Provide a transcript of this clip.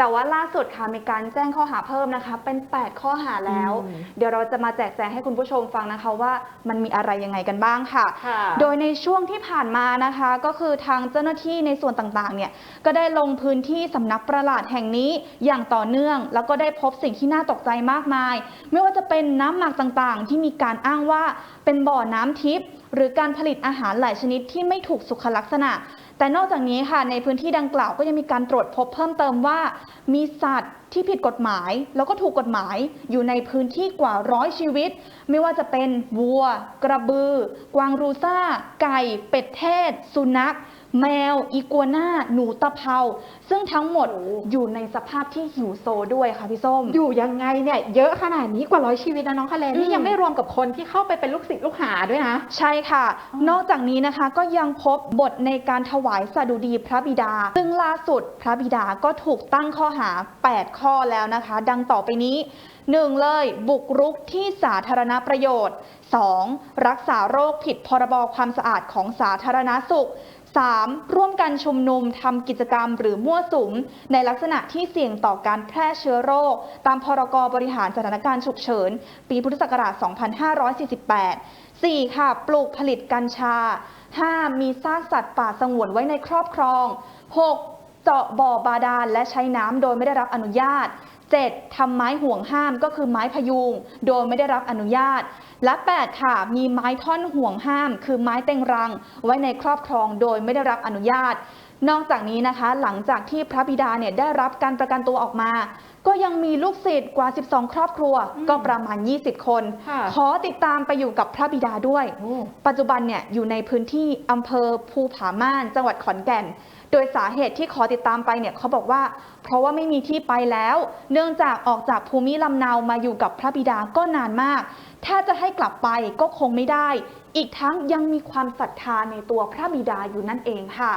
แต่ว่าล่าสุดค่ะมีการแจ้งข้อหาเพิ่มนะคะ เป็น 8 ข้อหาแล้วอืมเดี๋ยวเราจะมาแจกแจงให้คุณผู้ชมฟังนะคะว่ามันมีอะไรยังไงกันบ้างค่ะค่ะ โดยในช่วงที่ผ่านมานะคะ ก็คือทางเจ้าหน้าที่ในส่วนต่างๆเนี่ยก็ได้ลงพื้นที่สำนักประหลาดแห่งนี้อย่างต่อเนื่อง แล้วก็ได้พบสิ่งที่น่าตกใจมากมาย ไม่ว่าจะเป็นน้ำหมักต่างๆ ที่มีการอ้างว่าเป็นบ่อน้ำทิพย์ หรือการผลิตอาหารหลายชนิดที่ไม่ถูกสุขลักษณะ แต่นอกจากนี้ค่ะในพื้นที่ดังกล่าวก็ยังมีการตรวจพบเพิ่มเติมว่า มีสัตว์ที่ผิดกฎหมาย แล้วก็ถูกกฎหมายอยู่ในพื้นที่กว่าร้อยชีวิต ไม่ว่าจะเป็นวัว กระบือ กวางรูซ่า ไก่ เป็ดเทศ สุนัข แมวอีกัวน่าหนูตะเภาซึ่งทั้งหมดโอ้อยู่ในสภาพที่หิวโซด้วยค่ะพี่ส้ม อยู่ยังไงเนี่ยเยอะขนาดนี้กว่าร้อยชีวิตนะน้องคาเลนอืมนี่ยังไม่รวมกับคนที่เข้าไปเป็นลูกศิษย์ลูกหาด้วยนะ ใช่ค่ะอ๋อนอกจากนี้นะคะก็ยังพบบทในการถวายสดุดีพระบิดา ซึ่งล่าสุดพระบิดาก็ถูกตั้งข้อหา 8 ข้อแล้วนะคะ ดังต่อไปนี้ 1. เลยบุกรุกที่สาธารณประโยชน์ 2. รักษาโรคผิดพรบความสะอาดของสาธารณสุข 3. ร่วมกันชุมนุมทำกิจกรรมหรือมั่วสุม ในลักษณะที่เสี่ยงต่อการแพร่เชื้อโรค ตามพรกบริหารสถานการณ์ฉุกเฉิน ปีพุทธศักราช 2548 4. ค่ะ ปลูกผลิตกัญชา 5. มีซากสัตว์ป่าสงวนไว้ในครอบครอง 6. เจาะบ่อบาดาลและใช้น้ำโดยไม่ได้รับอนุญาต 7. ทำไม้ห่วงห้ามก็คือไม้พยุง โดยไม่ได้รับอนุญาต และ 8 ค่ะ มีไม้ท่อนห่วงห้าม คือไม้เต็งรัง ไว้ในครอบครองโดยไม่ได้รับอนุญาต นอกจากนี้นะคะ หลังจากที่พระบิดาเนี่ยได้รับการประกันตัวออกมา ก็ยังมีลูกศิษย์กว่า 12 ครอบครัวอืมก็ประมาณ 20 คนค่ะขอติดตามไปอยู่กับพระบิดาด้วย ปัจจุบันเนี่ยอยู่ในพื้นที่อำเภอภูผาม่าน จังหวัดขอนแก่น โดยสาเหตุที่ขอติดตามไปเนี่ยเขาบอกว่า เพราะว่าไม่มีที่ไปแล้ว เนื่องจากออกจากภูมิลำเนามาอยู่กับพระบิดาก็นานมาก ถ้าจะให้กลับไปก็คงไม่ได้ อีกทั้งยังมีความศรัทธาในตัวพระบิดาอยู่นั่นเองค่ะ